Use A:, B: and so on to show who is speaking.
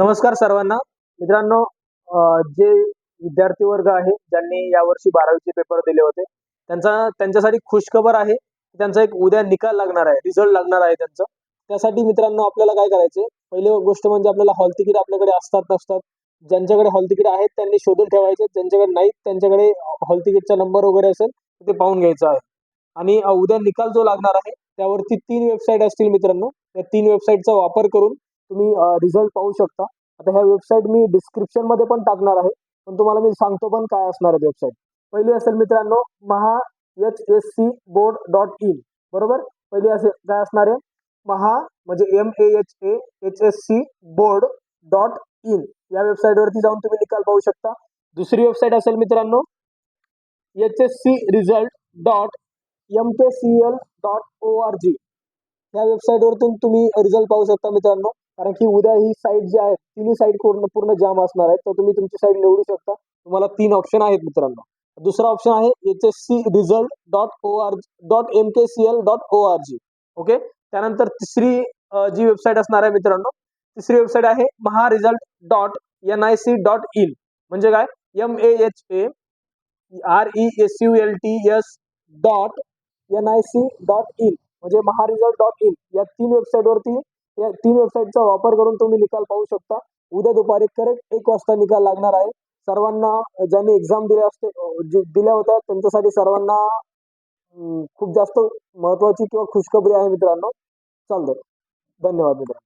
A: नमस्कार सर्वांना. मित्रांनो जे विद्यार्थी वर्ग आहे ज्यांनी यावर्षी बारावीचे पेपर दिले होते त्यांचा त्यांच्यासाठी खुशखबर आहे. त्यांचा एक उद्या निकाल लागणार आहे रिझल्ट लागणार आहे त्यांचं. त्यासाठी मित्रांनो आपल्याला काय करायचे पहिली गोष्ट म्हणजे आपल्याला हॉल तिकीट आपल्याकडे असतात नसतात. ज्यांच्याकडे हॉल तिकीट आहेत त्यांनी शोधून ठेवायचे. ज्यांच्याकडे नाहीत त्यांच्याकडे हॉल तिकीटचा नंबर वगैरे असेल ते पाहून घ्यायचं आहे. आणि उद्या निकाल जो लागणार आहे त्यावरती तीन वेबसाईट असतील मित्रांनो. त्या तीन वेबसाईटचा वापर करून तुम्ही रिझल्ट पाहू शकता. आता ह्या वेबसाईट मी डिस्क्रिप्शनमध्ये पण टाकणार आहे. पण तुम्हाला मी सांगतो पण काय असणार आहे वेबसाईट पहिली असेल मित्रांनो Maha H S C board dot in बरोबर? पहिली असेल काय असणार आहे? महा म्हणजे M A H A H S C board dot in या वेबसाईटवरती जाऊन तुम्ही निकाल पाहू शकता. दुसरी वेबसाईट असेल मित्रांनो H S C result dot M K C L dot O R G या वेबसाईटवरतून तुम्ही रिझल्ट पाहू शकता मित्रांनो. कारण की उद्या ही साईट जी आहे तिन्ही साईड पूर्ण पूर्ण जाम असणार आहे तर तुम्ही तुमची साईड निवडू शकता. तुम्हाला तीन ऑप्शन आहेत मित्रांनो. दुसरा ऑप्शन आहे H S C result dot O R dot M K C L dot O R G okay त्यानंतर तिसरी जी वेबसाईट असणार आहे मित्रांनो तिसरी वेबसाईट आहे Maha result dot N I C dot in म्हणजे काय? M A H A R E S U L T S dot N I C dot in म्हणजे महा रिझल्ट डॉट इन या तीन वेबसाईटवरती या तीन वेबसाईटचा वापर करून तुम्ही निकाल पाहू शकता. उद्या दुपारी करेक्ट एक वाजता निकाल लागणार आहे. सर्वांना ज्यांनी एक्झाम दिल्या असते दिल्या होत्या त्यांच्यासाठी सर्वांना खूप जास्त महत्वाची किंवा खुशखबरी आहे मित्रांनो. चालतंय. धन्यवाद मित्रांनो.